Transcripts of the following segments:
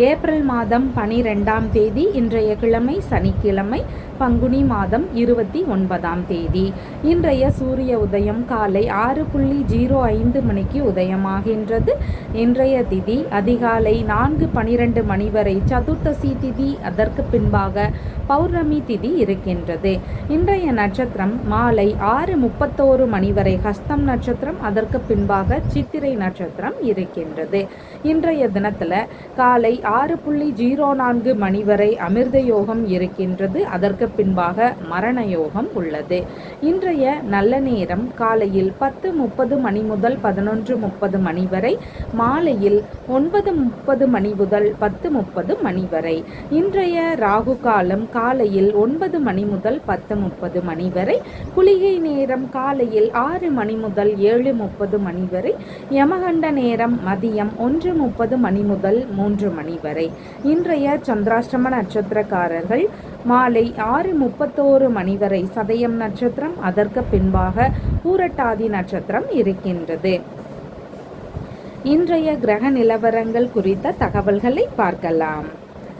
April மாதம் பனிரெண்டாம் தேதி இன்றைய கிழமை சனிக்கிழமை பங்குனி மாதம் இருபத்தி ஒன்பதாம் தேதி. இன்றைய சூரிய உதயம் காலை ஆறு புள்ளி ஜீரோ ஐந்து மணிக்கு உதயமாகின்றது. இன்றைய திதி அதிகாலை நான்கு பனிரெண்டு மணி வரை சதுர்த்தசி திதி. அதற்கு பின்பாக பௌர்ணமி திதி இருக்கின்றது. இன்றைய நட்சத்திரம் மாலை ஆறு முப்பத்தோரு மணி வரை ஹஸ்தம் நட்சத்திரம். அதற்கு பின்பாக சித்திரை நட்சத்திரம் இருக்கின்றது. இன்றைய தினத்தில் காலை ஆறு புள்ளி ஜீரோ நான்கு மணி வரை அமிர்த யோகம் இருக்கின்றது. அதற்கு பின்பாக மரண யோகம் உள்ளது. இன்றைய நல்ல நேரம் காலையில் பத்து முப்பது மணி முதல் பதினொன்று முப்பது மணி வரை மாலையில் ஒன்பது முப்பது மணி முதல் பத்து முப்பது மணி வரை. இன்றைய ராகு காலம் காலையில் ஒன்பது மணி முதல் பத்து முப்பது மணி வரை. குளிகை நேரம் காலையில் ஆறு மணி முதல் ஏழு முப்பது மணி வரை. யமகண்ட நேரம் மதியம் ஒன்று முப்பது மணி முதல் மூன்று மணி வரை. இன்றைய சந்திராஷ்டம நட்சத்திரக்காரர்கள் மாலை ஆறு முப்பத்தோரு மணி வரை சதயம் நட்சத்திரம் அதற்கு பின்பாக பூரட்டாதி நட்சத்திரம் இருக்கின்றது. இன்றைய கிரக நிலவரங்கள் குறித்த தகவல்களை பார்க்கலாம்.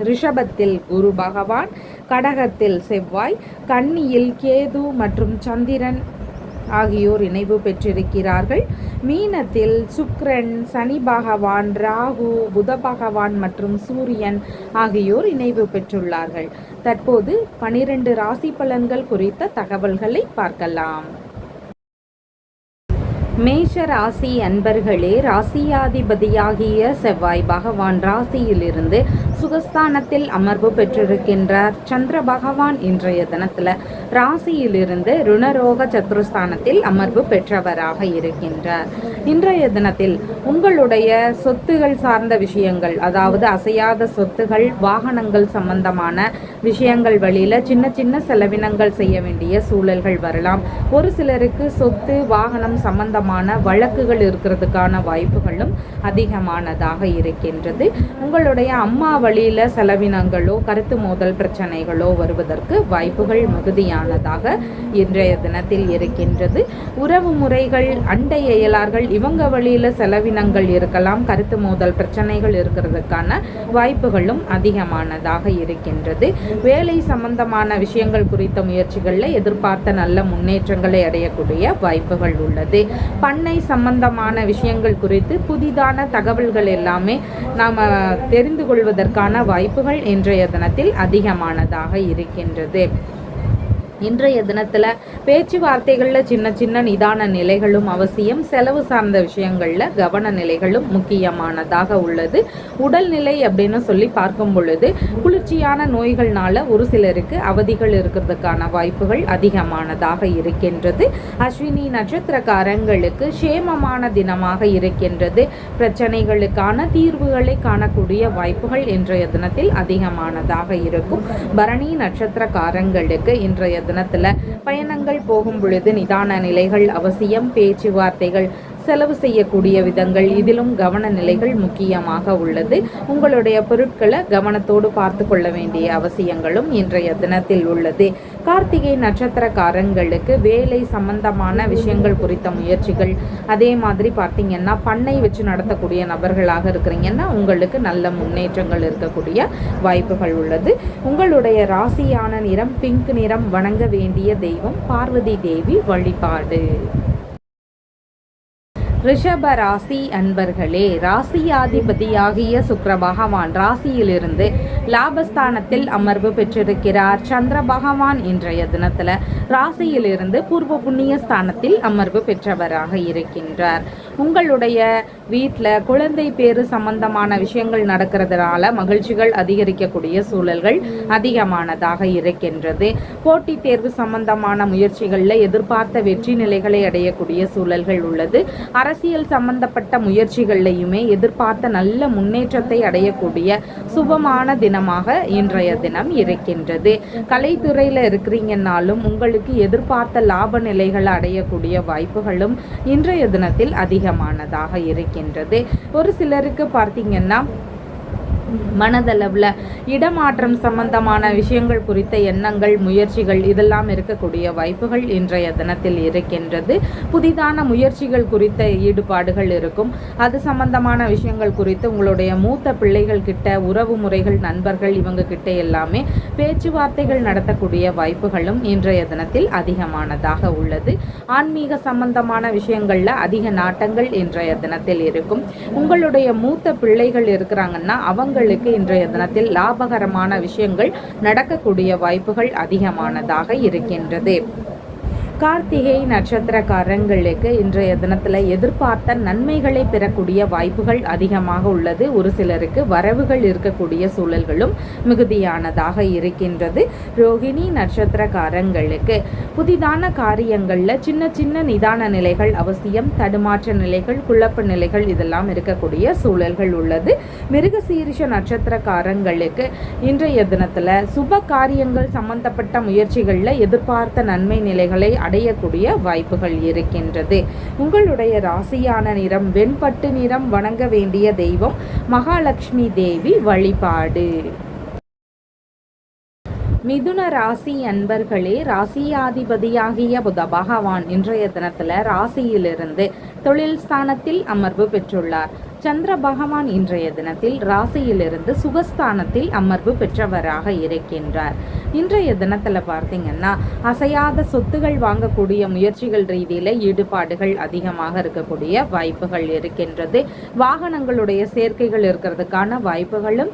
ரிஷபத்தில் குரு பகவான் கடகத்தில் செவ்வாய் கன்னியில் கேது மற்றும் சந்திரன் ஆகியோர் இணைவு பெற்றிருக்கிறார்கள். மீனத்தில் சுக்ரன் சனி பகவான் ராகு புத பகவான் மற்றும் சூரியன் ஆகியோர் இணைவு பெற்றுள்ளார்கள். தற்போது பனிரெண்டு ராசி பலன்கள் குறித்த தகவல்களை பார்க்கலாம். மேஷ ராசி அன்பர்களே ராசியாதிபதியாகிய செவ்வாய் பகவான் ராசியிலிருந்து சுகஸ்தானத்தில் அமர்வு பெற்றிருக்கின்றார். சந்திர பகவான் இன்றைய தினத்தில் ராசியிலிருந்து ருணரோக சத்ருஸ்தானத்தில் அமர்வு பெற்றவராக இருக்கின்றார். இன்றைய தினத்தில் உங்களுடைய சொத்துகள் சார்ந்த விஷயங்கள் அதாவது அசையாத சொத்துகள் வாகனங்கள் சம்பந்தமான விஷயங்கள் வழியில் சின்ன சின்ன செலவினங்கள் செய்ய வேண்டிய சூழல்கள் வரலாம். ஒரு சிலருக்கு சொத்து வாகனம் சம்பந்தமான வழக்குகள் இருக்கிறதுக்கான வாய்ப்புகளும் அதிகமானதாக இருக்கின்றது. உங்களுடைய அம்மா வழியில் செலவினங்களோ கருத்து மோதல் பிரச்சனைகளோ வருவதற்கு வாய்ப்புகள் மிகுதியானதாக இன்றைய தினத்தில் இருக்கின்றது. உறவு முறைகள் அண்டை இயலார்கள் இவங்க வழியில் செலவினங்கள் இருக்கலாம் கருத்து மோதல் பிரச்சனைகள் இருக்கிறதுக்கான வாய்ப்புகளும் அதிகமானதாக இருக்கின்றது. வேலை சம்பந்தமான விஷயங்கள் குறித்த முயற்சிகளில் எதிர்பார்த்த நல்ல முன்னேற்றங்களை அடையக்கூடிய வாய்ப்புகள் உள்ளது. பண்ணை சம்பந்தமான விஷயங்கள் குறித்து புதிதான தகவல்கள் எல்லாமே நாம் தெரிந்து கொள்வதற்கான வாய்ப்புகள் இன்றைய தினத்தில் அதிகமானதாக இருக்கின்றது. இன்றைய தினத்தில் பேச்சுவார்த்தைகளில் சின்ன சின்ன நிதான நிலைகளும் அவசியம். செலவு சார்ந்த விஷயங்களில் கவன நிலைகளும் முக்கியமானதாக உள்ளது. உடல்நிலை அப்படின்னு சொல்லி பார்க்கும் பொழுது குளிர்ச்சியான நோய்கள்னால ஒரு சிலருக்கு அவதிகள் இருக்கிறதுக்கான வாய்ப்புகள் அதிகமானதாக இருக்கின்றது. அஸ்வினி நட்சத்திரக்காரங்களுக்கு சேமமான தினமாக இருக்கின்றது. பிரச்சனைகளுக்கான தீர்வுகளை காணக்கூடிய வாய்ப்புகள் இன்றைய தினத்தில் அதிகமானதாக இருக்கும். பரணி நட்சத்திரக்காரங்களுக்கு இன்றைய தினத்தில் பயணங்கள் போகும் பொழுது நிதான நிலைகள் அவசியம் பேச்சுவார்த்தைகள் செலவு செய்யக்கூடிய விதங்கள் இதிலும் கவன நிலைகள் முக்கியமாக உள்ளது. உங்களுடைய பொருட்களை கவனத்தோடு பார்த்து கொள்ள வேண்டிய அவசியங்களும் இன்றைய தினத்தில் உள்ளது. கார்த்திகை நட்சத்திரக்காரங்களுக்கு வேலை சம்பந்தமான விஷயங்கள் குறித்த முயற்சிகள் அதே மாதிரி பார்த்தீங்கன்னா பண்ணை வச்சு நடத்தக்கூடிய நபர்களாக இருக்கிறீங்கன்னா உங்களுக்கு நல்ல முன்னேற்றங்கள் இருக்கக்கூடிய வாய்ப்புகள் உள்ளது. உங்களுடைய ராசியான நிறம் பிங்க் நிறம் வணங்க வேண்டிய தெய்வம் பார்வதி தேவி வழிபாடு. ரிஷப ராசி அன்பர்களே ராசியாதிபதியாகிய சுக்கர பகவான் ராசியிலிருந்து லாபஸ்தானத்தில் அமர்வு பெற்றிருக்கிறார். சந்திர பகவான் இன்றைய தினத்தில் ராசியிலிருந்து பூர்வ புண்ணிய ஸ்தானத்தில் அமர்வு பெற்றவராக இருக்கின்றார். உங்களுடைய வீட்டில் குழந்தை பேரு சம்பந்தமான விஷயங்கள் நடக்கிறதுனால மகிழ்ச்சிகள் அதிகரிக்கக்கூடிய சூழல்கள் அதிகமானதாக இருக்கின்றது. போட்டித் தேர்வு சம்பந்தமான முயற்சிகளில் எதிர்பார்த்த வெற்றி நிலைகளை அடையக்கூடிய சூழல்கள் உள்ளது. அரசியல் சம்பந்தப்பட்ட முயற்சிகள்லையுமே எதிர்பார்த்த நல்ல முன்னேற்றத்தை அடையக்கூடிய சுபமான தினமாக இன்றைய தினம் இருக்கின்றது. கலைத்துறையில் இருக்கிறீங்கன்னாலும் உங்களுக்கு எதிர்பார்த்த லாப நிலைகளை அடையக்கூடிய வாய்ப்புகளும் இன்றைய தினத்தில் அதிகமானதாக இருக்கின்றது. ஒரு சிலருக்கு பார்த்தீங்கன்னா மனதளவில். இடமாற்றம் சம்பந்தமான விஷயங்கள் குறித்த எண்ணங்கள் முயற்சிகள் இதெல்லாம் இருக்கக்கூடிய வாய்ப்புகள் இன்றைய தினத்தில் இருக்கின்றது. புதிதான முயற்சிகள் குறித்த ஈடுபாடுகள் இருக்கும். அது சம்பந்தமான விஷயங்கள் குறித்து உங்களுடைய மூத்த பிள்ளைகள் கிட்ட உறவு முறைகள் நண்பர்கள் இவங்க கிட்ட எல்லாமே பேச்சுவார்த்தைகள் நடத்தக்கூடிய வாய்ப்புகளும் இன்றைய தினத்தில் அதிகமானதாக உள்ளது. ஆன்மீக சம்பந்தமான விஷயங்களில் அதிக நாட்டங்கள் இன்றைய தினத்தில் இருக்கும். உங்களுடைய மூத்த பிள்ளைகள் இருக்கிறாங்கன்னா அவங்க அவங்களுக்கு இன்றைய தினத்தில் லாபகரமான விஷயங்கள் நடக்கக்கூடிய வாய்ப்புகள் அதிகமானதாக இருக்கின்றது. கார்த்திகை நட்சத்திரக்காரங்களுக்கு இன்றைய தினத்தில் எதிர்பார்த்த நன்மைகளை பெறக்கூடிய வாய்ப்புகள் அதிகமாக உள்ளது. ஒரு சிலருக்கு வரவுகள் இருக்கக்கூடிய சூழல்களும் மிகுதியானதாக இருக்கின்றது. ரோகிணி நட்சத்திரக்காரங்களுக்கு புதிதான காரியங்களில் சின்ன சின்ன நிதான நிலைகள் அவசியம் தடுமாற்ற நிலைகள் குழப்ப நிலைகள் இதெல்லாம் இருக்கக்கூடிய சூழல்கள் உள்ளது. மிருக சீரிஷ நட்சத்திரக்காரங்களுக்கு இன்றைய தினத்தில் சுப காரியங்கள் சம்பந்தப்பட்ட முயற்சிகளில் எதிர்பார்த்த நன்மை நிலைகளை அடையக்கூடிய வாய்ப்புகள் இருக்கின்றது. உங்களுடைய ராசியான நிறம் வெண்பட்டு நிறம் வணங்க வேண்டிய தெய்வம் மகாலட்சுமி தேவி வழிபாடு. மிதுன ராசி அன்பர்களே ராசியாதிபதியாகிய புத பகவான் இன்றைய தினத்தில் ராசியிலிருந்து தொழில் ஸ்தானத்தில் அமர்வு பெற்றுள்ளார். சந்திர பகவான் இன்றைய தினத்தில் ராசியிலிருந்து சுகஸ்தானத்தில் அமர்வு பெற்றவராக இருக்கின்றார். இன்றைய தினத்தில் பார்த்தீங்கன்னா அசையாத சொத்துகள் வாங்கக்கூடிய முயற்சிகள் ரீதியில் ஈடுபாடுகள் அதிகமாக இருக்கக்கூடிய வாய்ப்புகள் இருக்கின்றது. வாகனங்களுடைய சேர்க்கைகள் இருக்கிறதுக்கான வாய்ப்புகளும்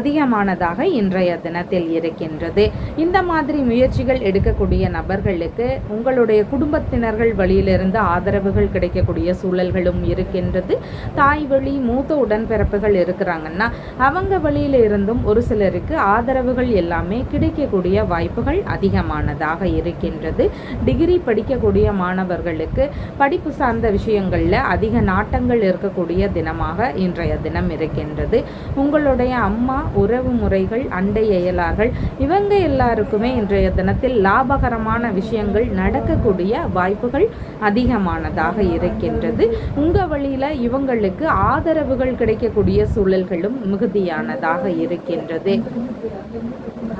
அதிகமானதாக இன்றைய தினத்தில் இருக்கின்றது. இந்த மாதிரி முயற்சிகள் எடுக்கக்கூடிய நபர்களுக்கு உங்களுடைய குடும்பத்தினர்கள் வழியிலிருந்து ஆதரவுகள் கிடைக்கக்கூடிய சூழல்களும் இருக்கின்றது. தாய் வழி மூத்த உடன்பிறப்புகள் இருக்கிறாங்கன்னா அவங்க வழியில இருந்தும் ஒரு சிலருக்கு ஆதரவுகள் எல்லாமே கிடைக்கக்கூடிய வாய்ப்புகள் அதிகமானதாக இருக்கின்றது. டிகிரி படிக்கக்கூடிய மாணவர்களுக்கு படிப்பு சார்ந்த விஷயங்களில் அதிக நாட்டங்கள் இருக்கக்கூடிய தினமாக இன்றைய தினம் இருக்கின்றது. உங்களுடைய அம்மா உறவு முறைகள் அண்டை அயலார்கள் இவங்க எல்லாருக்குமே இன்றைய தினத்தில் லாபகரமான விஷயங்கள் நடக்கக்கூடிய வாய்ப்புகள் அதிகமானதாக இருக்கின்றது. உங்கள் வழியில் இவங்களுக்கு ஆதரவுகள் கிடைக்கக்கூடிய சூழல்களும் மிகுதியானதாக இருக்கின்றது.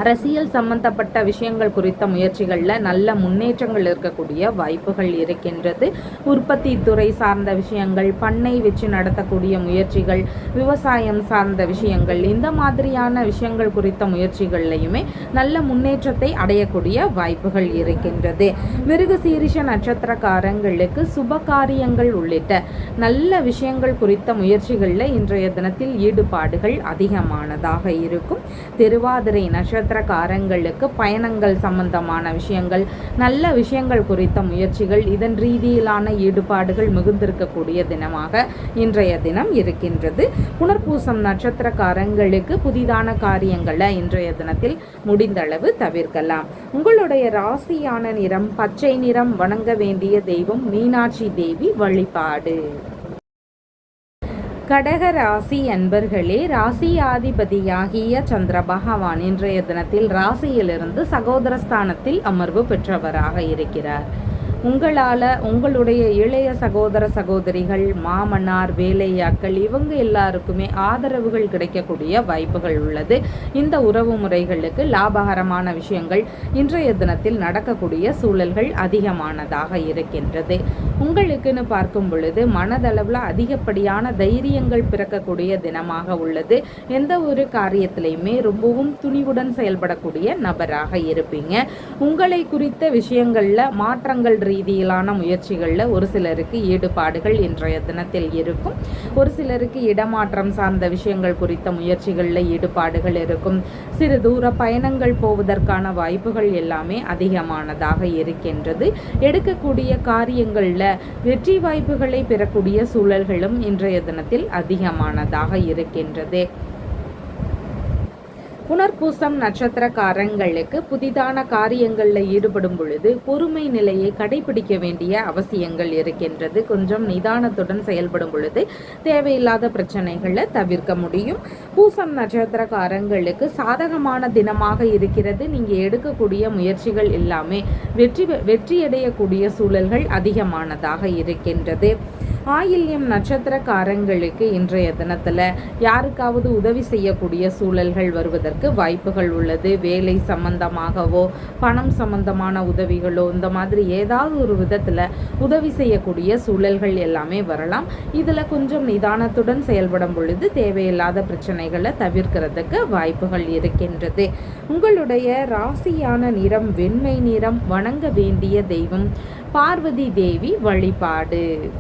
அரசியல் சம்பந்தப்பட்ட விஷயங்கள் குறித்த முயற்சிகளில் நல்ல முன்னேற்றங்கள் இருக்கக்கூடிய வாய்ப்புகள் இருக்கின்றது. உற்பத்தி துறை சார்ந்த விஷயங்கள் பண்ணை வச்சு நடத்தக்கூடிய முயற்சிகள் விவசாயம் சார்ந்த விஷயங்கள் இந்த மாதிரியான விஷயங்கள் குறித்த முயற்சிகள்லையுமே நல்ல முன்னேற்றத்தை அடையக்கூடிய வாய்ப்புகள் இருக்கின்றது. மிருகசீரிஷ நட்சத்திரக்காரங்களுக்கு சுப காரியங்கள் உள்ளிட்ட நல்ல விஷயங்கள் குறித்த முயற்சி முயற்சிகளில் இன்றைய தினத்தில் ஈடுபாடுகள் அதிகமானதாக இருக்கும். திருவாதிரை நட்சத்திரக்காரங்களுக்கு பயணங்கள் சம்பந்தமான விஷயங்கள் நல்ல விஷயங்கள் குறித்த முயற்சிகள் இதன் ரீதியிலான ஈடுபாடுகள் மிகுந்திருக்கக்கூடிய தினமாக இன்றைய தினம் இருக்கின்றது. புனர்பூசம் நட்சத்திரக்காரங்களுக்கு புதிதான காரியங்களை இன்றைய தினத்தில் முடிந்தளவு தவிர்க்கலாம். உங்களுடைய ராசியான நிறம் பச்சை நிறம் வணங்க வேண்டிய தெய்வம் மீனாட்சி தேவி வழிபாடு. கடக ராசி அன்பர்களே ராசியாதிபதியாகிய சந்திர பகவான் இன்றைய தினத்தில் ராசியிலிருந்து சகோதரஸ்தானத்தில் அமர்வு பெற்றவராக இருக்கிறார். உங்களால் உங்களுடைய இளைய சகோதர சகோதரிகள் மாமனார் வேலையாக்கள் இவங்க எல்லாருக்குமே ஆதரவுகள் கிடைக்கக்கூடிய வாய்ப்புகள் உள்ளது. இந்த உறவு முறைகளுக்கு லாபகரமான விஷயங்கள் இன்றைய தினத்தில் நடக்கக்கூடிய சூழல்கள் அதிகமானதாக இருக்கின்றது. உங்களுக்குன்னு பார்க்கும் பொழுது மனதளவில் அதிகப்படியான தைரியங்கள் பிறக்கக்கூடிய தினமாக உள்ளது. எந்த ஒரு காரியத்திலையுமே ரொம்பவும் துணிவுடன் செயல்படக்கூடிய நபராக இருப்பீங்க. உங்களை குறித்த விஷயங்களில் மாற்றங்கள் ரீதியிலான முயற்சிகளில் ஒரு சிலருக்கு ஈடுபாடுகள் இன்றைய தினத்தில் இருக்கும். ஒரு சிலருக்கு இடமாற்றம் சார்ந்த விஷயங்கள் குறித்த முயற்சிகளில் ஈடுபாடுகள் இருக்கும். சிறு தூர பயணங்கள் போவதற்கான வாய்ப்புகள் எல்லாமே அதிகமானதாக இருக்கின்றது. எடுக்கக்கூடிய காரியங்களில் வெற்றி வாய்ப்புகளை பெறக்கூடிய சூழல்களும் இன்றைய தினத்தில் அதிகமானதாக இருக்கின்றது. புனர்பூசம் நட்சத்திரக்காரங்களுக்கு புதிதான காரியங்களில் ஈடுபடும் பொழுது பொறுமை நிலையை கடைபிடிக்க வேண்டிய அவசியங்கள் இருக்கின்றது. கொஞ்சம் நிதானத்துடன் செயல்படும் பொழுது தேவையில்லாத பிரச்சனைகளை தவிர்க்க முடியும். பூசம் நட்சத்திரக்காரங்களுக்கு சாதகமான தினமாக இருக்கிறது. நீங்கள் எடுக்கக்கூடிய முயற்சிகள் எல்லாமே வெற்றி வெற்றியடையக்கூடிய சூழல்கள் அதிகமானதாக இருக்கின்றது. ஆயில்யம் நட்சத்திரக்காரங்களுக்கு இன்றைய தினத்தில் யாருக்காவது உதவி செய்யக்கூடிய சூழல்கள் வருவதற்கு வாய்ப்புகள் உள்ளது. வேலை சம்பந்தமாகவோ பணம் சம்பந்தமான உதவிகளோ இந்த மாதிரி ஏதாவது ஒரு விதத்தில் உதவி செய்யக்கூடிய சூழல்கள் எல்லாமே வரலாம். இதில் கொஞ்சம் நிதானத்துடன் செயல்படும் பொழுது தேவையில்லாத பிரச்சனைகளை தவிர்க்கிறதுக்கு வாய்ப்புகள் இருக்கின்றது. உங்களுடைய ராசியான நிறம் வெண்மை நிறம் வணங்க வேண்டிய தெய்வம் பார்வதி தேவி வழிபாடு.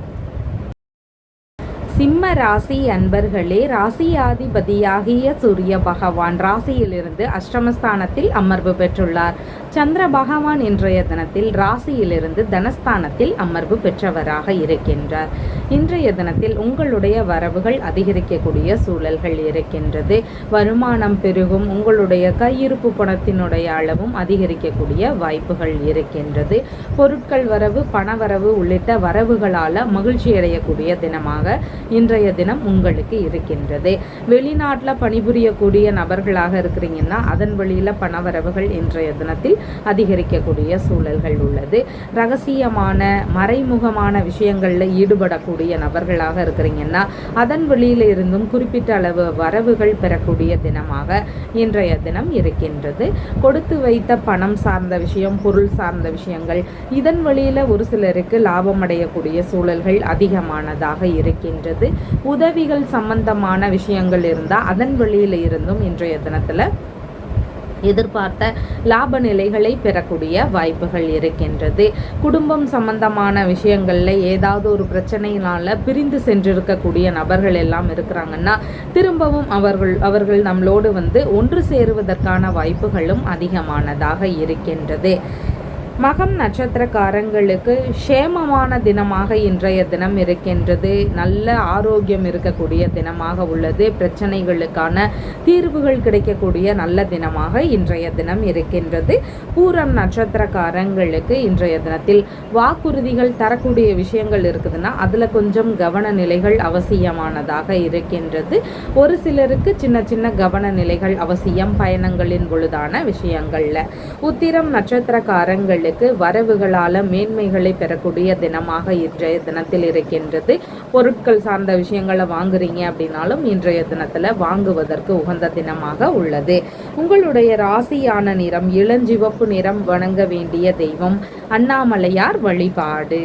சிம்ம ராசி அன்பர்களே ராசியாதிபதியாகிய சூரிய பகவான் ராசியிலிருந்து அஷ்டமஸ்தானத்தில் அமர்வு பெற்றுள்ளார். சந்திர பகவான் இன்றைய தினத்தில் ராசியிலிருந்து தனஸ்தானத்தில் அமர்வு பெற்றவராக இருக்கின்றார். இன்றைய தினத்தில் உங்களுடைய வரவுகள் அதிகரிக்கக்கூடிய சூழல்கள் இருக்கின்றது. வருமானம் பெருகும் உங்களுடைய கையிருப்பு பணத்தினுடைய அளவும் அதிகரிக்கக்கூடிய வாய்ப்புகள் இருக்கின்றது. பொருட்கள் வரவு பணவரவு உள்ளிட்ட வரவுகளால் மகிழ்ச்சி அடையக்கூடிய தினமாக இன்றைய தினம் உங்களுக்கு இருக்கின்றது. வெளிநாட்டில் பணிபுரியக்கூடிய நபர்களாக இருக்கிறீங்கன்னா அதன் வழியில் பணவரவுகள் இன்றைய தினத்தில் அதிகரிக்கக்கூடிய சூழல்கள் உள்ளது. ரகசியமான மறைமுகமான விஷயங்களில் ஈடுபடக்கூடிய நபர்களாக இருக்கிறீங்கன்னா அதன் வழியில் இருந்தும் குறிப்பிட்ட அளவு வரவுகள் பெறக்கூடிய தினமாக இன்றைய தினம் இருக்கின்றது. கொடுத்து வைத்த பணம் சார்ந்த விஷயம் பொருள் சார்ந்த விஷயங்கள் இதன் வழியில் ஒரு சிலருக்கு லாபம் அடையக்கூடிய சூழல்கள் அதிகமானதாக இருக்கின்றது. உதவிகள் சம்பந்தமான விஷயங்கள் இருந்தால் அதன் வழியில் இருந்தும் இன்றைய தினத்தில் எதிர்பார்த்த லாப நிலைகளை பெறக்கூடிய வாய்ப்புகள் இருக்கின்றது. குடும்பம் சம்பந்தமான விஷயங்களில் ஏதாவது ஒரு பிரச்சனையினால பிரிந்து சென்றிருக்கக்கூடிய நபர்கள் எல்லாம் இருக்கிறாங்கன்னா திரும்பவும் அவர்கள் அவர்கள் நம்மளோடு வந்து ஒன்று சேருவதற்கான வாய்ப்புகளும் அதிகமானதாக இருக்கின்றது. மகம் நட்சத்திரக்காரங்களுக்கு சேமமான தினமாக இன்றைய தினம் இருக்கின்றது. நல்ல ஆரோக்கியம் இருக்கக்கூடிய தினமாக உள்ளது. பிரச்சனைகளுக்கான தீர்வுகள் கிடைக்கக்கூடிய நல்ல தினமாக இன்றைய தினம் இருக்கின்றது. பூரம் நட்சத்திரக்காரங்களுக்கு இன்றைய தினத்தில் வாக்குறுதிகள் தரக்கூடிய விஷயங்கள் இருக்குதுன்னா அதில் கொஞ்சம் கவன நிலைகள் அவசியமானதாக இருக்கின்றது. ஒரு சிலருக்கு சின்ன சின்ன கவன நிலைகள் அவசியம் பயணங்களின் பொழுதான விஷயங்களில். உத்திரம் நட்சத்திரக்காரங்கள் உங்களுக்கு வரவுகளால் மேன்மைகளை பெறக்கூடிய தினமாக இன்றைய தினத்தில் இருக்கின்றது. பொருட்கள் சார்ந்த விஷயங்களை வாங்குறீங்க அப்படின்னாலும் இன்றைய தினத்தில் வாங்குவதற்கு உகந்த தினமாக உள்ளது. உங்களுடைய ராசியான நிறம் இளஞ்சிவப்பு நிறம் வணங்க வேண்டிய தெய்வம் அண்ணாமலையார் வழிபாடு.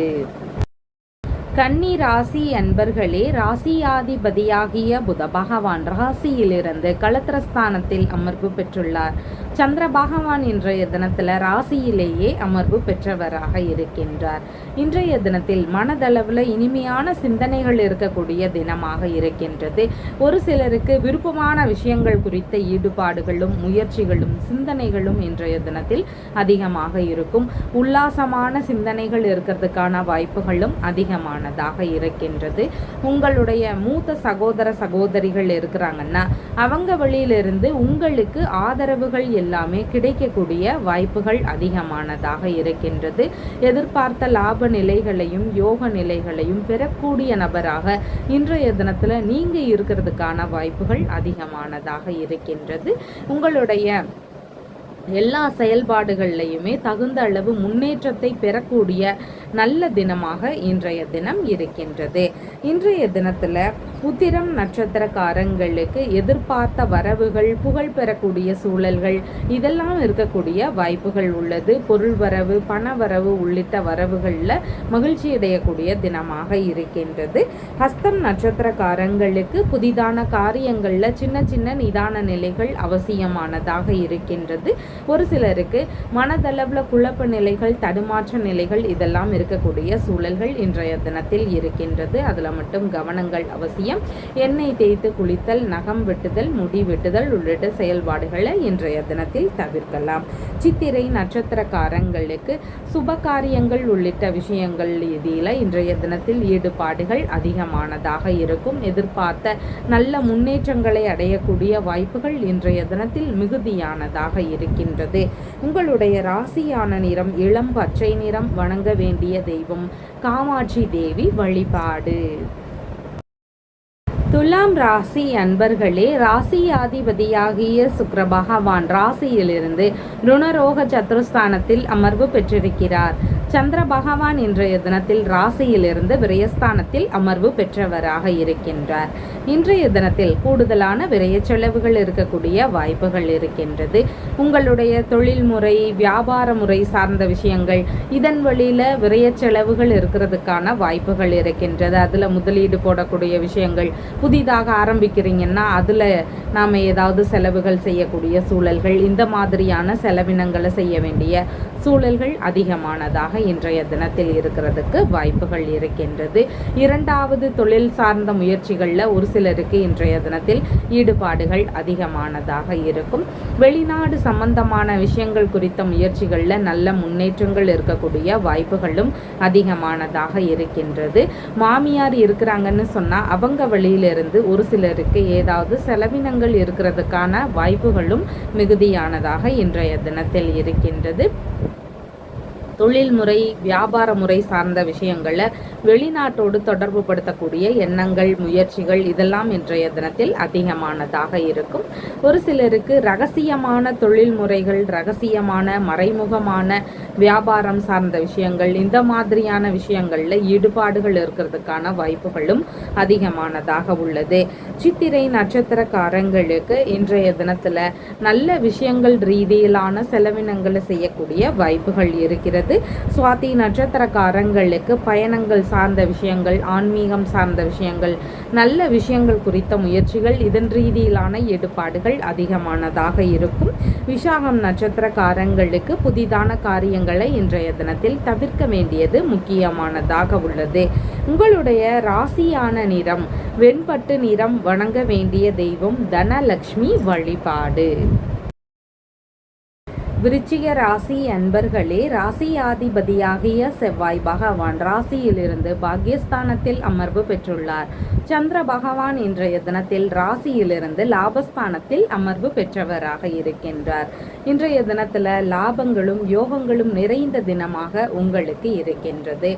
கன்னி ராசி அன்பர்களே ராசியாதிபதியாகிய புத பகவான் ராசியிலிருந்து களத்திரஸ்தானத்தில் அமர்வு பெற்றுள்ளார். சந்திர பகவான் இன்றைய தினத்தில் ராசியிலேயே அமர்வு பெற்றவராக இருக்கின்றார். இன்றைய தினத்தில் மனதளவில் இனிமையான சிந்தனைகள் இருக்கக்கூடிய தினமாக இருக்கின்றது. ஒரு சிலருக்கு விருப்பமான விஷயங்கள் குறித்த ஈடுபாடுகளும் முயற்சிகளும் சிந்தனைகளும் இன்றைய தினத்தில் அதிகமாக இருக்கும். உல்லாசமான சிந்தனைகள் இருக்கிறதுக்கான வாய்ப்புகளும் அதிகமானதாக இருக்கின்றது. உங்களுடைய மூத்த சகோதர சகோதரிகள் இருக்கிறாங்கன்னா அவங்க வழியிலிருந்து உங்களுக்கு ஆதரவுகள் எல்லாமே கிடைக்கக்கூடிய வாய்ப்புகள் அதிகமானதாக இருக்கின்றது. எதிர்பார்த்த லாப நிலைகளையும் யோக நிலைகளையும் பெறக்கூடிய நபராக இன்றைய தினத்தில் நீங்கள் இருக்கிறதுக்கான வாய்ப்புகள் அதிகமானதாக இருக்கின்றது. உங்களுடைய எல்லா செயல்பாடுகள்லையுமே தகுந்த அளவு முன்னேற்றத்தை பெறக்கூடிய நல்ல தினமாக இன்றைய தினம் இருக்கின்றது. இன்றைய தினத்தில் உத்திரம் நட்சத்திரக்காரங்களுக்கு எதிர்பார்த்த வரவுகள் புகழ் பெறக்கூடிய சூழல்கள் இதெல்லாம் இருக்கக்கூடிய வாய்ப்புகள் உள்ளது. பொருள் வரவு பண வரவு உள்ளிட்ட வரவுகளில் மகிழ்ச்சி அடையக்கூடிய தினமாக இருக்கின்றது. ஹஸ்தம் நட்சத்திரக்காரங்களுக்கு புதிதான காரியங்களில் சின்ன சின்ன நிதான நிலைகள் அவசியமானதாக இருக்கின்றது. ஒரு சிலருக்கு மனதளவில் குழப்ப நிலைகள் தடுமாற்ற நிலைகள் இதெல்லாம் இருக்கக்கூடிய சூழல்கள் இன்றைய தினத்தில் இருக்கின்றது. அதில் மட்டும் கவனங்கள் அவசியம். எண்ணெய் தேய்த்து குளித்தல் நகம் வெட்டுதல் முடி வெட்டுதல் உள்ளிட்ட செயல்பாடுகளை இன்றைய தினத்தில் தவிர்க்கலாம். சித்திரை நட்சத்திரக்காரங்களுக்கு சுப காரியங்கள் உள்ளிட்ட விஷயங்கள் இதில் இன்றைய தினத்தில் ஈடுபாடுகள் அதிகமானதாக இருக்கும். எதிர்பார்த்த நல்ல முன்னேற்றங்களை அடையக்கூடிய வாய்ப்புகள் இன்றைய தினத்தில் மிகுதியானதாக இருக்கின்றது. உங்களுடைய ராசியான நிறம் இளம் பச்சை நிறம் வணங்க வேண்டிய தெய்வம் காமாட்சி தேவி வழிபாடு. துலாம் ராசி அன்பர்களே ராசியாதிபதியாகிய சுக்கர பகவான் ராசியிலிருந்து ருணரோக சத்துருஸ்தானத்தில் அமர்வு பெற்றிருக்கிறார். சந்திர பகவான் இன்றைய தினத்தில் ராசியிலிருந்து விரயஸ்தானத்தில் அமர்வு பெற்றவராக இருக்கின்றார். இன்றைய தினத்தில் கூடுதலான விரய செலவுகள் இருக்கக்கூடிய வாய்ப்புகள் இருக்கின்றது. உங்களுடைய தொழில் முறை வியாபார முறை சார்ந்த விஷயங்கள் இதன் வழியில் விரய செலவுகள் இருக்கிறதுக்கான வாய்ப்புகள் இருக்கின்றது. அதில் முதலீடு போடக்கூடிய விஷயங்கள் புதிதாக ஆரம்பிக்கிறீங்கன்னா அதில் நாம் ஏதாவது செலவுகள் செய்யக்கூடிய சூழல்கள் இந்த மாதிரியான செலவினங்களை செய்ய வேண்டிய சூழல்கள் அதிகமானதாக இன்றைய தினத்தில் இருக்கிறதுக்கு வாய்ப்புகள் இருக்கின்றது. இரண்டாவது தொழில் சார்ந்த முயற்சிகளில் ஒரு சிலருக்கு இன்றைய தினத்தில் ஈடுபாடுகள் அதிகமானதாக இருக்கும். வெளிநாடு சம்பந்தமான விஷயங்கள் குறித்த முயற்சிகளில் நல்ல முன்னேற்றங்கள் இருக்கக்கூடிய வாய்ப்புகளும் அதிகமானதாக இருக்கின்றது. மாமியார் இருக்கிறாங்கன்னு சொன்னால் அவங்க வழியிலிருந்து ஒரு சிலருக்கு ஏதாவது செலவினங்கள் இருக்கிறதுக்கான வாய்ப்புகளும் மிகுதியானதாக இன்றைய தினத்தில் இருக்கின்றது. தொழில் முறை வியாபார முறை சார்ந்த விஷயங்களில் வெளிநாட்டோடு தொடர்பு படுத்தக்கூடிய எண்ணங்கள் முயற்சிகள் இதெல்லாம் இன்றைய தினத்தில் அதிகமானதாக இருக்கும். ஒரு சிலருக்கு ரகசியமான தொழில் முறைகள் ரகசியமான மறைமுகமான வியாபாரம் சார்ந்த விஷயங்கள் இந்த மாதிரியான விஷயங்களில் ஈடுபாடுகள் இருக்கிறதுக்கான வாய்ப்புகளும் அதிகமானதாக உள்ளது. சித்திரை நட்சத்திரக்காரங்களுக்கு இன்றைய தினத்தில் நல்ல விஷயங்கள் ரீதியிலான செலவினங்களை செய்யக்கூடிய வாய்ப்புகள் இருக்கிறது. வருகிறது சுவாதி நட்சத்திரக்காரங்களுக்கு பயணங்கள் சார்ந்த விஷயங்கள் ஆன்மீகம் சார்ந்த விஷயங்கள் நல்ல விஷயங்கள் குறித்த முயற்சிகள் இதன் ரீதியிலான ஈடுபாடுகள் அதிகமானதாக இருக்கும். விசாகம் நட்சத்திரக்காரங்களுக்கு புதிதான காரியங்களை இன்றைய தினத்தில் தவிர்க்க வேண்டியது முக்கியமானதாக உள்ளது. உங்களுடைய ராசியான நிறம் வெண்பட்டு நிறம் வணங்க வேண்டிய தெய்வம் தனலக்ஷ்மி வழிபாடு. விருச்சிக ராசி அன்பர்களே ராசியாதிபதியாகிய செவ்வாய் பகவான் ராசியிலிருந்து பாக்யஸ்தானத்தில் அமர்வு பெற்றுள்ளார். சந்திர பகவான் இன்றைய தினத்தில் ராசியிலிருந்து லாபஸ்தானத்தில் அமர்வு பெற்றவராக இருக்கின்றார். இன்றைய தினத்தில் லாபங்களும் யோகங்களும் நிறைந்த தினமாக உங்களுக்கு இருக்கின்றது.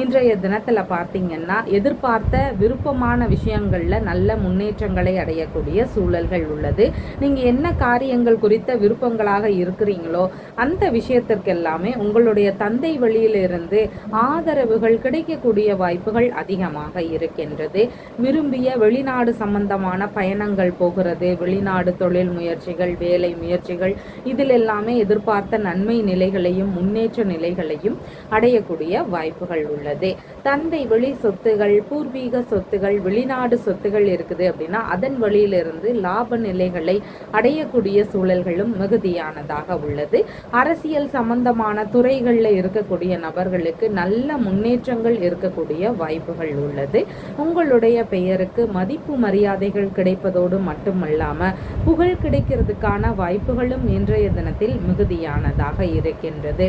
இன்றைய தினத்தில் பார்த்தீங்கன்னா எதிர்பார்த்த விருப்பமான விஷயங்களில் நல்ல முன்னேற்றங்களை அடையக்கூடிய சூழல்கள் உள்ளது. நீங்கள் என்ன காரியங்கள் குறித்த விருப்பங்களாக இருக்கிறீங்க செய்கிறீங்களோ அந்த விஷயத்திற்கு எல்லாமே உங்களுடைய தந்தை வழியிலிருந்து ஆதரவுகள் கிடைக்கக்கூடிய வாய்ப்புகள் அதிகமாக இருக்கின்றது. விரும்பிய வெளிநாடு சம்பந்தமான பயணங்கள் போகிறது வெளிநாடு தொழில் முயற்சிகள் வேலை முயற்சிகள் இதில் எல்லாமே எதிர்பார்த்த நன்மை நிலைகளையும் முன்னேற்ற நிலைகளையும் அடையக்கூடிய வாய்ப்புகள் உள்ளது. தந்தை வெளி சொத்துகள் பூர்வீக சொத்துகள் வெளிநாடு சொத்துகள் இருக்குது அப்படின்னா அதன் வழியிலிருந்து லாப நிலைகளை அடையக்கூடிய சூழல்களும் மிகுதியானதாக உள்ளது. உள்ளது. அரசியல் சம்பந்தமான துறைகளில் இருக்கக்கூடிய நபர்களுக்கு நல்ல முன்னேற்றங்கள் இருக்கக்கூடிய வாய்ப்புகள் உள்ளது. உங்களுடைய பெயருக்கு மதிப்பு மரியாதைகள் கிடைப்பதோடு மட்டுமல்லாம புகழ் கிடைக்கிறதுக்கான வாய்ப்புகளும் இன்றைய தினத்தில் மிகுதியானதாக இருக்கின்றது.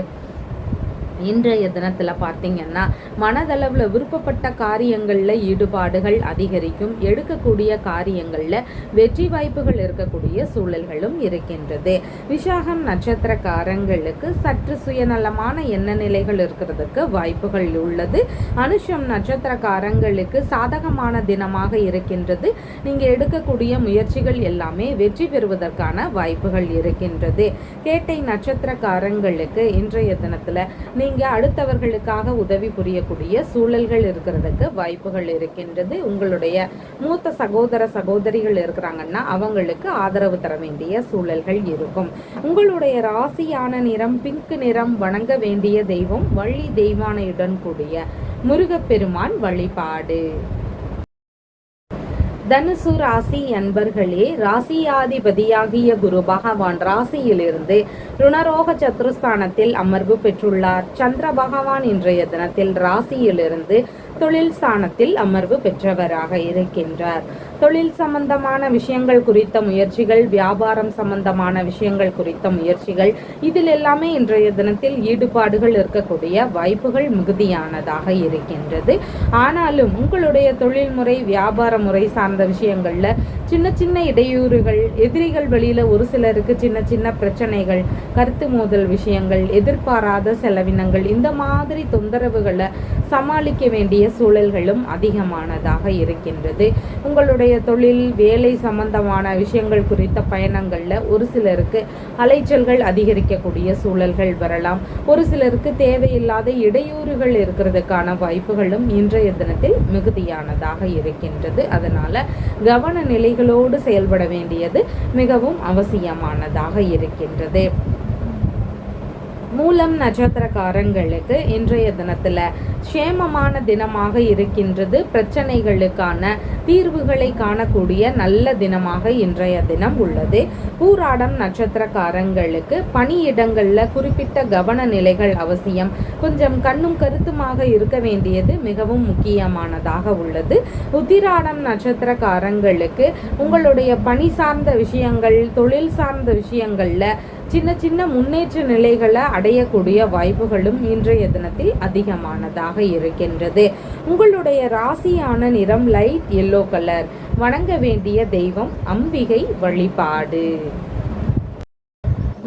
இன்றைய தினத்தில் பார்த்தீங்கன்னா மனதளவில் விருப்பப்பட்ட காரியங்களில் ஈடுபாடுகள் அதிகரிக்கும். எடுக்கக்கூடிய காரியங்களில் வெற்றி வாய்ப்புகள் இருக்கக்கூடிய சூழல்களும் இருக்கின்றது. விசாகம் நட்சத்திரக்காரங்களுக்கு சற்று சுயநலமான எண்ண நிலைகள் இருக்கிறதுக்கு வாய்ப்புகள் உள்ளது. அனுஷம் நட்சத்திரக்காரங்களுக்கு சாதகமான தினமாக இருக்கின்றது. நீங்கள் எடுக்கக்கூடிய முயற்சிகள் எல்லாமே வெற்றி பெறுவதற்கான வாய்ப்புகள் இருக்கின்றது. கேட்டை நட்சத்திரக்காரங்களுக்கு இன்றைய தினத்தில் நீங்கள் அடுத்தவர்களுக்காக உதவி புரியக்கூடிய சூழல்கள் இருக்கிறதுக்கு வாய்ப்புகள் இருக்கின்றது. உங்களுடைய மூத்த சகோதர சகோதரிகள் இருக்கிறாங்கன்னா அவங்களுக்கு ஆதரவு தர வேண்டிய சூழல்கள் இருக்கும். உங்களுடைய ராசியான நிறம் பிங்க் நிறம் வணங்க வேண்டிய தெய்வம் வள்ளி தெய்வானையுடன் கூடிய முருகப்பெருமான் வழிபாடு. தனுசு ராசி அன்பர்களே ராசியாதிபதியாகிய குரு பகவான் ராசியிலிருந்து ருணரோக சத்ருஸ்தானத்தில் அமர்வு பெற்றுள்ளார். சந்திர பகவான் இன்றைய தினத்தில் ராசியிலிருந்து தொழில் ஸ்தானத்தில் அமர்வு பெற்றவராக இருக்கின்றார். தொழில் சம்பந்தமான விஷயங்கள் குறித்த முயற்சிகள் வியாபாரம் சம்பந்தமான விஷயங்கள் குறித்த முயற்சிகள் இதில் எல்லாமே இன்றைய தினத்தில் ஈடுபாடுகள் இருக்கக்கூடிய வாய்ப்புகள் மிகுதியானதாக இருக்கின்றது. ஆனாலும் உங்களுடைய தொழில் முறை வியாபார முறை சார்ந்த விஷயங்களில் சின்ன சின்ன இடையூறுகள் எதிரிகள் வெளியில் ஒரு சிலருக்கு சின்ன சின்ன பிரச்சனைகள் கருத்து மோதல் விஷயங்கள் எதிர்பாராத செலவினங்கள் இந்த மாதிரி தொந்தரவுகளை சமாளிக்க வேண்டிய சூழல்களும் அதிகமானதாக இருக்கின்றது. உங்களுடைய தொழில் வேலை சம்பந்தமான விஷயங்கள் குறித்த பயணங்களில் ஒரு சிலருக்கு அலைச்சல்கள் அதிகரிக்கக்கூடிய சூழல்கள் வரலாம். ஒரு சிலருக்கு தேவையில்லாத இடையூறுகள் இருக்கிறதுக்கான வாய்ப்புகளும் இன்றைய தினத்தில் மிகுதியானதாக இருக்கின்றது. அதனால் கவன நிலைகளோடு செயல்பட வேண்டியது மிகவும் அவசியமானதாக இருக்கின்றது. மூலம் நட்சத்திரக்காரங்களுக்கு இன்றைய தினத்தில் சேமமான தினமாக இருக்கின்றது. பிரச்சனைகளுக்கான தீர்வுகளை காணக்கூடிய நல்ல தினமாக இன்றைய தினம் உள்ளது. பூராடம் நட்சத்திரக்காரங்களுக்கு பணியிடங்களில் குறிப்பிட்ட கவன நிலைகள் அவசியம். கொஞ்சம் கண்ணும் கருத்துமாக இருக்க வேண்டியது மிகவும் முக்கியமானதாக உள்ளது. உத்திராடம் நட்சத்திரக்காரங்களுக்கு உங்களுடைய பணி சார்ந்த விஷயங்கள் தொழில் சார்ந்த விஷயங்களில் சின்ன சின்ன முன்னேற்ற நிலைகளை அடையக்கூடிய வாய்ப்புகளும் இன்றைய தினத்தில் அதிகமானதாக இருக்கின்றது. உங்களுடைய ராசியான நிறம் லைட் எல்லோ கலர் வணங்க வேண்டிய தெய்வம் அம்பிகை வழிபாடு.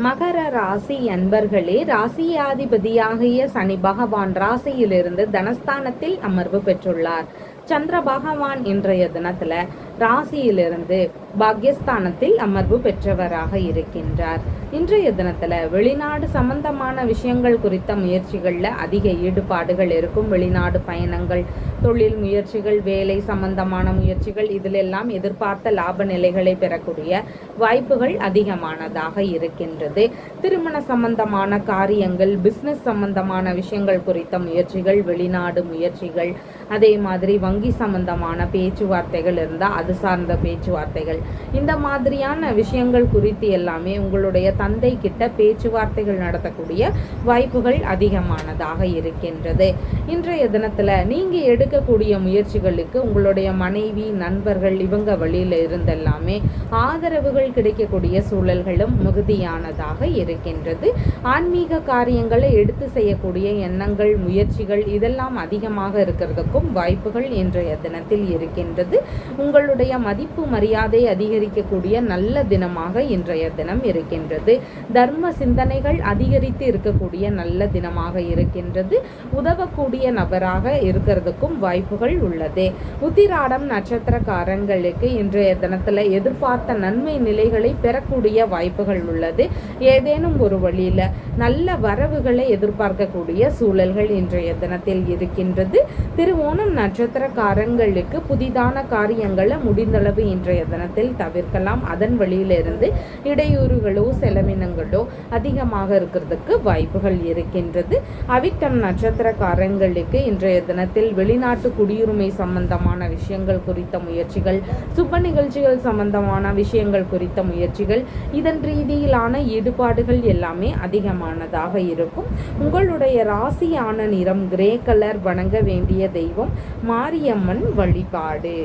மகர ராசி அன்பர்களே ராசியாதிபதியாகிய சனி பகவான் ராசியிலிருந்து தனஸ்தானத்தில் அமர்வு பெற்றுள்ளார். சந்திர பகவான் இன்றைய தினத்துல ராசியிலிருந்து பாக்யஸ்தானத்தில் அமர்வு பெற்றவராக இருக்கின்றார். இன்றைய தினத்துல வெளிநாடு சம்பந்தமான விஷயங்கள் குறித்த முயற்சிகளில் அதிக ஈடுபாடுகள் இருக்கும். வெளிநாடு பயணங்கள் தொழில் முயற்சிகள் வேலை சம்பந்தமான முயற்சிகள் இதிலெல்லாம் எதிர்பார்த்த லாப நிலைகளை பெறக்கூடிய வாய்ப்புகள் அதிகமானதாக இருக்கின்றது. திருமண சம்பந்தமான காரியங்கள் பிஸ்னஸ் சம்பந்தமான விஷயங்கள் குறித்த முயற்சிகள் வெளிநாடு முயற்சிகள் அதே மாதிரி வங்கி சம்பந்தமான பேச்சுவார்த்தைகள் இருந்தால் அது சார்ந்த பேச்சுவார்த்தைகள். இந்த மாதிரியான விஷயங்கள் குறித்து எல்லாமே உங்களுடைய தந்தை கிட்ட பேச்சுவார்த்தைகள் நடத்தக்கூடிய வாய்ப்புகள் அதிகமானதாக இருக்கின்றது. இன்றைய தினத்தில் நீங்கள் எடுக்கக்கூடிய முயற்சிகளுக்கு உங்களுடைய மனைவி நண்பர்கள் இவங்க வழியில் இருந்தெல்லாமே ஆதரவுகள் கிடைக்கக்கூடிய சூழல்களும் மிகுதியானதாக இருக்கின்றது. ஆன்மீக காரியங்களை எடுத்து செய்யக்கூடிய எண்ணங்கள் முயற்சிகள் இதெல்லாம் அதிகமாக இருக்கிறதுக்கும் வாய்ப்புகள் இன்றைய தினத்தில் இருக்கின்றது. உங்களுடைய மதிப்பு மரியாதை அதிகரிக்கக்கூடிய நல்ல தினமாக இன்றைய தினம் இருக்கின்றது. தர்ம சிந்தனைகள் அதிகரித்து இருக்கக்கூடிய நல்ல தினமாக இருக்கின்றது. உதவக்கூடிய நபராக இருக்கிறதுக்கும் வாய்ப்புகள் உள்ளது. உத்திராடம் நட்சத்திரக்காரங்களுக்கு இன்றைய தினத்தில் எதிர்பார்த்த நன்மை நிலைகளை பெறக்கூடிய வாய்ப்புகள் உள்ளது. ஏதேனும் ஒரு வழியில் நல்ல வரவுகளை எதிர்பார்க்கக்கூடிய சூழல்கள் இன்றைய தினத்தில் இருக்கின்றது. திருவோணம் நட்சத்திரக்காரங்களுக்கு புதிதான காரியங்களை முடிந்தளவு இன்றைய தினத்தில் தவிர்க்கலாம். அதன் வழியிலிருந்து இடையூறுகளோ செலவினங்களோ அதிகமாக இருக்கிறதுக்கு வாய்ப்புகள் இருக்கின்றது. அவிட்டம் நட்சத்திரக்காரங்களுக்கு இன்றைய தினத்தில் வெளிநாட்டு குடியுரிமை சம்பந்தமான விஷயங்கள் குறித்த முயற்சிகள் சுப நிகழ்ச்சிகள் சம்பந்தமான விஷயங்கள் குறித்த முயற்சிகள் இதன் ரீதியிலான ஈடுபாடுகள் எல்லாமே அதிகமானதாக இருக்கும். உங்களுடைய ராசியான நிறம் கிரே கலர் வணங்க வேண்டிய தெய்வம் மாரியம்மன் வழிபாடு.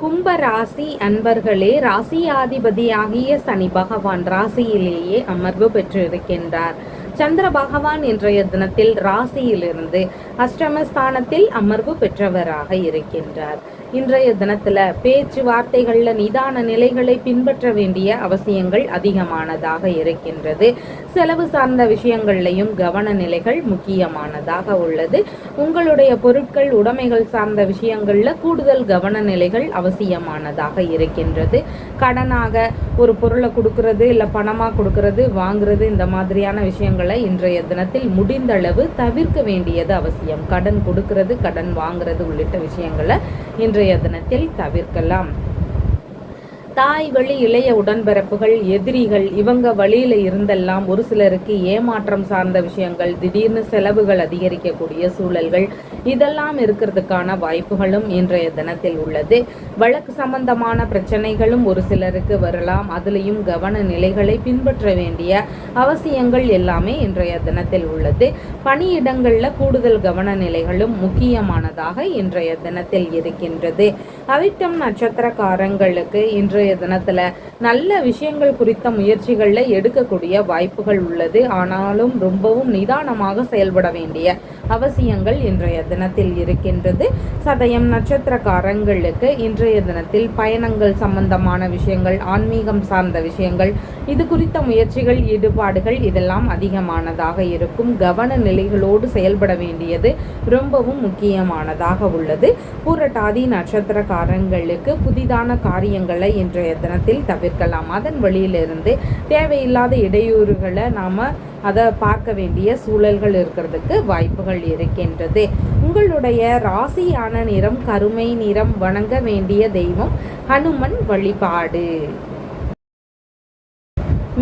கும்ப ராசி அன்பர்களே ராசியாதிபதியாகிய சனி பகவான் ராசியிலேயே அமர்வு பெற்றிருக்கின்றார். சந்திர பகவான் இன்றைய தினத்தில் ராசியிலிருந்து அஷ்டமஸ்தானத்தில் அமர்வு பெற்றவராக இருக்கின்றார். இன்றைய தினத்துல பேச்சுவார்த்தைகளில் நிதான நிலைகளை பின்பற்ற வேண்டிய அவசியங்கள் அதிகமானதாக இருக்கின்றது. செலவு சார்ந்த விஷயங்கள்லையும் கவன நிலைகள் முக்கியமானதாக உள்ளது. உங்களுடைய பொருட்கள் உடைமைகள் சார்ந்த விஷயங்கள்ல கூடுதல் கவன நிலைகள் அவசியமானதாக இருக்கின்றது. கடனாக ஒரு பொருளை கொடுக்கறது இல்லை பணமாக கொடுக்கறது வாங்குறது இந்த மாதிரியான விஷயங்கள் இன்றைய தினத்தில் முடிந்தளவு தவிர்க்க வேண்டியது அவசியம். கடன் கொடுக்கறது கடன் வாங்குறது உள்ளிட்ட விஷயங்களை இன்றைய தினத்தில் தவிர்க்கலாம். தாய் வழி இளைய உடன்பிறப்புகள் எதிரிகள் இவங்க வழியில் இருந்தெல்லாம் ஒரு சிலருக்கு ஏமாற்றம் சார்ந்த விஷயங்கள் திடீர்னு செலவுகள் அதிகரிக்கக்கூடிய சூழல்கள் இதெல்லாம் இருக்கிறதுக்கான வாய்ப்புகளும் இன்றைய தினத்தில் உள்ளது. வழக்கு சம்பந்தமான பிரச்சனைகளும் ஒரு சிலருக்கு வரலாம். அதுலேயும் கவன நிலைகளை பின்பற்ற வேண்டிய அவசியங்கள் எல்லாமே இன்றைய தினத்தில் உள்ளது. பணியிடங்களில் கூடுதல் கவன நிலைகளும் முக்கியமானதாக இன்றைய தினத்தில் இருக்கின்றது. அவிட்டம் நட்சத்திரக்காரங்களுக்கு இன்றைய தினத்தில் நல்ல விஷயங்கள் குறித்த முயற்சிகளில் எடுக்கக்கூடிய வாய்ப்புகள் உள்ளது. ஆனாலும் ரொம்பவும் நிதானமாக செயல்பட வேண்டிய அவசியங்கள் இன்றைய தினத்தில் இருக்கின்றது. சதயம் நட்சத்திரக்காரங்களுக்கு இன்றைய தினத்தில் பயணங்கள் சம்பந்தமான விஷயங்கள் ஆன்மீகம் சார்ந்த விஷயங்கள் இது குறித்த முயற்சிகள் ஈடுபாடுகள் இதெல்லாம் அதிகமானதாக இருக்கும். கவன நிலைகளோடு செயல்பட வேண்டியது ரொம்பவும் முக்கியமானதாக உள்ளது. பூரட்டாதி நட்சத்திரக்காரங்களுக்கு புதிதான காரியங்களை இன்றைய தினத்தில் தவிர்க்கலாம். அதன் வழியிலிருந்து தேவையில்லாத இடையூறுகளை நாம் அதை பார்க்க வேண்டிய சூழல்கள் இருக்கிறதுக்கு வாய்ப்புகள் இருக்கின்றது. உங்களுடைய ராசியான நிறம் கருமை நிறம் வணங்க வேண்டிய தெய்வம் ஹனுமன் வழிபாடு.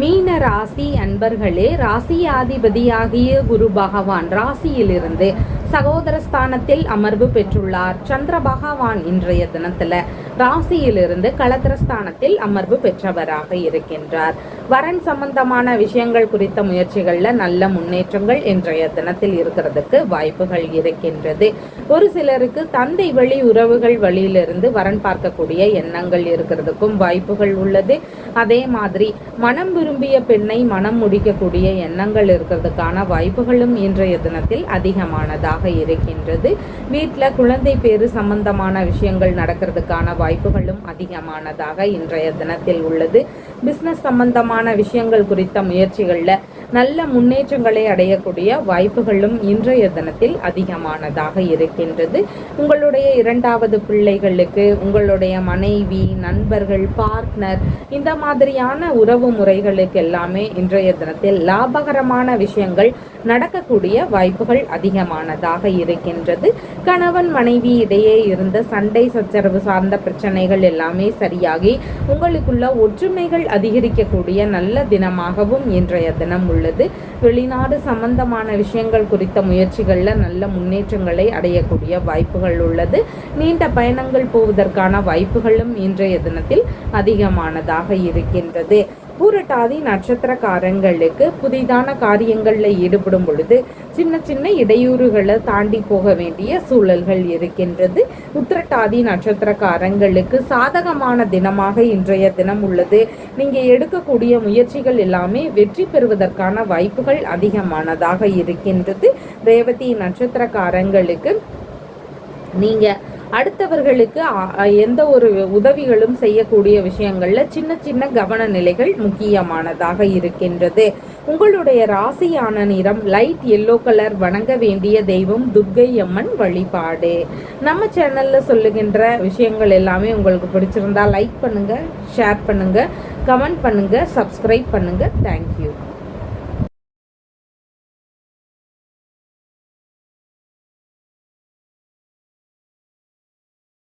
மீன ராசி அன்பர்களே ராசியாதிபதியாகிய குரு பகவான் ராசியிலிருந்து சகோதரஸ்தானத்தில் அமர்வு பெற்றுள்ளார். சந்திர பகவான் இன்றைய தினத்தில் ராசியிலிருந்து களத்திரஸ்தானத்தில் அமர்வு பெற்றவராக இருக்கின்றார். வரன் சம்பந்தமான விஷயங்கள் குறித்த முயற்சிகளில் நல்ல முன்னேற்றங்கள் இன்றைய தினத்தில் இருக்கிறதுக்கு வாய்ப்புகள் இருக்கின்றது. ஒரு சிலருக்கு தந்தை வழி உறவுகள் வழியிலிருந்து வரன் பார்க்கக்கூடிய எண்ணங்கள் இருக்கிறதுக்கும் வாய்ப்புகள் உள்ளது. அதே மாதிரி மனம் விரும்பிய பெண்ணை மனம் முடிக்கக்கூடிய எண்ணங்கள் இருக்கிறதுக்கான வாய்ப்புகளும் இன்றைய தினத்தில் அதிகமானதாக இருக்கின்றது. வீட்டில் குழந்தை பேரு சம்பந்தமான விஷயங்கள் நடக்கிறதுக்கான வாய்ப்பு வாய்ப்புகளும் அதிகமானதாக இன்றைய தினத்தில் உள்ளது. பிஸ்னஸ் சம்பந்தமான விஷயங்கள் குறித்த முயற்சிகளில் நல்ல முன்னேற்றங்களை அடையக்கூடிய வாய்ப்புகளும் இன்றைய தினத்தில் அதிகமானதாக இருக்கின்றது. உங்களுடைய இரண்டாவது பிள்ளைகளுக்கு உங்களுடைய மனைவி நண்பர்கள் பார்ட்னர் இந்த மாதிரியான உறவு முறைகளுக்கு எல்லாமே இன்றைய தினத்தில் லாபகரமான விஷயங்கள் நடக்கக்கூடிய வாய்ப்புகள் அதிகமானதாக இருக்கின்றது. கணவன் மனைவி இடையே இருந்த சண்டை சச்சரவு சார்ந்த பிரச்சனைகள் எல்லாமே சரியாகி உங்களுக்குள்ள ஒற்றுமைகள் அதிகரிக்கக்கூடிய நல்ல தினமாகவும் இன்றைய தினம் உள்ளது. வெளிநாடு சம்பந்தமான விஷயங்கள் குறித்த முயற்சிகளில் நல்ல முன்னேற்றங்களை அடையக்கூடிய வாய்ப்புகள் உள்ளது. நீண்ட பயணங்கள் போவதற்கான வாய்ப்புகளும் இன்றைய தினத்தில் அதிகமானதாக இருக்கின்றது. பூரட்டாதி நட்சத்திரக்காரங்களுக்கு புதிதான காரியங்களில் ஈடுபடும் பொழுது சின்ன சின்ன இடையூறுகளை தாண்டி போக வேண்டிய சூழல்கள் இருக்கின்றது. உத்திரட்டாதி நட்சத்திரக்காரங்களுக்கு சாதகமான தினமாக இன்றைய தினம் உள்ளது. நீங்கள் எடுக்கக்கூடிய முயற்சிகள் எல்லாமே வெற்றி பெறுவதற்கான வாய்ப்புகள் அதிகமானதாக இருக்கின்றது. ரேவதி நட்சத்திரக்காரங்களுக்கு நீங்கள் அடுத்தவர்களுக்கு எந்த ஒரு உதவிகளும் செய்யக்கூடிய விஷயங்களில் சின்ன சின்ன கவன நிலைகள் முக்கியமானதாக இருக்கின்றது. உங்களுடைய ராசியான நிறம் லைட் எல்லோ கலர் வணங்க வேண்டிய தெய்வம் துர்கை அம்மன் வழிபாடு. நம்ம சேனலில் சொல்லுகின்ற விஷயங்கள் எல்லாமே உங்களுக்கு பிடிச்சிருந்தா லைக் பண்ணுங்கள் ஷேர் பண்ணுங்கள் கமெண்ட் பண்ணுங்கள் சப்ஸ்கிரைப் பண்ணுங்கள் தேங்க்யூ